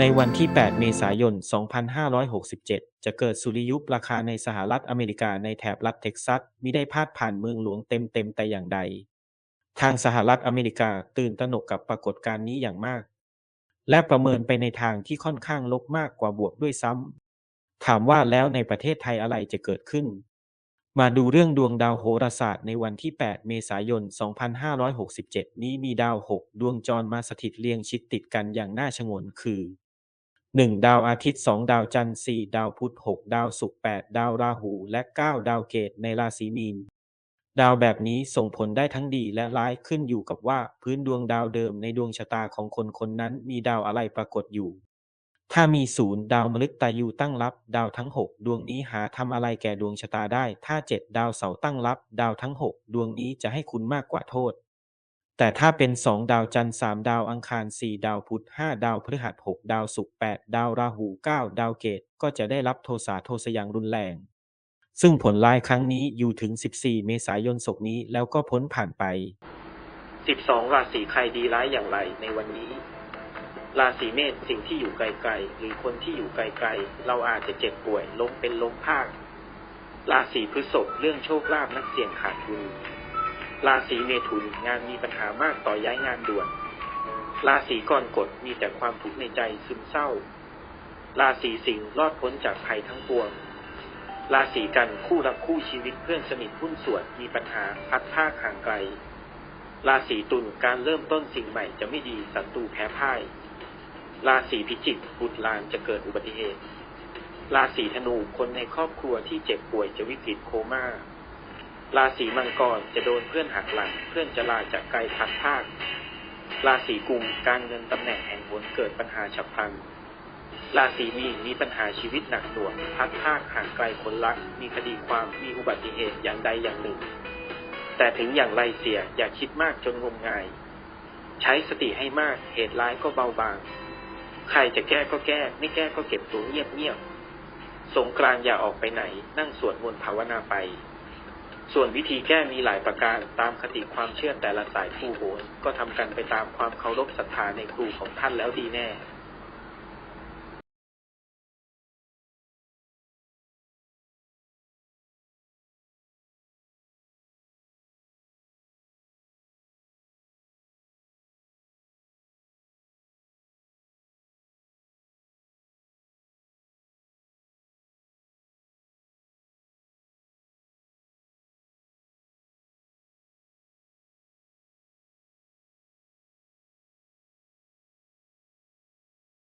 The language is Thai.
ในวันที่ 8 เมษายน 2567 จะเกิดสุริยุปราคาในสหรัฐอเมริกาในแถบรัฐเท็กซัสมิได้พาดผ่านเมืองหลวงเต็มๆแต่อย่างใด ทางสหรัฐอเมริกาตื่นตระหนกกับปรากฏการณ์นี้อย่างมาก และประเมินไปในทางที่ค่อนข้างลบมากกว่าบวกด้วยซ้ำถามว่าแล้วในประเทศไทยอะไรจะเกิดขึ้น มาดูเรื่องดวงดาวโหราศาสตร์ในวันที่ 8 เมษายน 2567 นี้มีดาว 6 ดวงจรมาสถิตเรียงชิดติดกันอย่างน่าชงนคือ 1. ดาวอาทิตย์ 2 ดาวจันทร์ 4 ดาวพุธ 6 ดาวศุกร์ 8 ดาวราหู และ 9 ดาวเกตในราศีมีน ดาวแบบนี้ส่งผลได้ทั้งดีและร้ายขึ้นอยู่กับว่าพื้นดวงดาวเดิมในดวงชะตาของคนคนนั้นมีดาวอะไรปรากฏอยู่ ถ้ามีศูนย์ดาวมฤตยูตั้งรับ ดาวทั้ง 6 ดวงนี้หาทำอะไรแก่ดวงชะตาได้ ถ้า 7 ดาวเสาตั้งรับ ดาวทั้ง 6 ดวงนี้จะให้คุณมากกว่าโทษ แต่ถ้าเป็น 2 ดาวจันทร์3ดาวอังคาร 4 ดาวพุธ5ดาวพฤหัส 6 ดาวศุกร์8ดาวราหู 9 ดาวเกตก็จะได้รับโทสาโทษอย่างรุนแรง ซึ่งผลร้ายครั้งนี้อยู่ถึง 14 เมษายนศกนี้แล้วก็พ้นผ่านไป 12 ราศีใครดีร้ายอย่างไรในวันนี้ ราศีเมษสิ่งที่อยู่ไกลๆหรือคนที่อยู่ไกลๆเราอาจจะเจ็บป่วยล้มเป็นล้มพากราศีพฤษภเรื่องโชคลาภนักเสี่ยงขาดทุน ราศีเมถุนงานมีปัญหามากต่อย้ายงานด่วน ราศีกรกฎมีแต่ความทุกข์ในใจซึมเศร้า ราศีสิงห์รอดพ้นจากภัยทั้งปวง ราศีกันคู่รักคู่ชีวิตเพื่อนสนิทหุ้นส่วนมีปัญหาพัดพากห่างไกล ราศีตุลการเริ่มต้นสิ่งใหม่จะไม่ดีศัตรูแพ้พ่าย ราศีพิจิกบุตรลานจะเกิดอุบัติเหตุ ราศีธนูคนในครอบครัวที่เจ็บป่วยจะวิกฤตโคมา่า ราศีมังกรจะโดนเพื่อนหักหลัง เพื่อนจะลาจากไกลพัดภาค ราศีกุมการเงินตำแหน่งแห่งหนเกิดปัญหาฉับพลัน ราศีมีนมีปัญหาชีวิตหนักหน่วง พัดภาคห่างไกลคนรัก มีคดีความมีอุบัติเหตุอย่างใดอย่างหนึ่ง แต่ถึงอย่างไรเสียอย่าคิดมากจนงมงาย ใช้สติให้มากเหตุร้ายก็เบาบาง ใครจะแก้ก็แก้ ไม่แก้ก็เก็บตัวเงียบเงียบๆสงกรานอย่าออกไปไหน นั่งสวดมนต์ภาวนาไป ส่วนวิธีแก้มีหลายประการตามคติความเชื่อแต่ละสายคู่โหนก็ทำกันไปตามความเคารพศรัทธาในครูของท่านแล้วดีแน่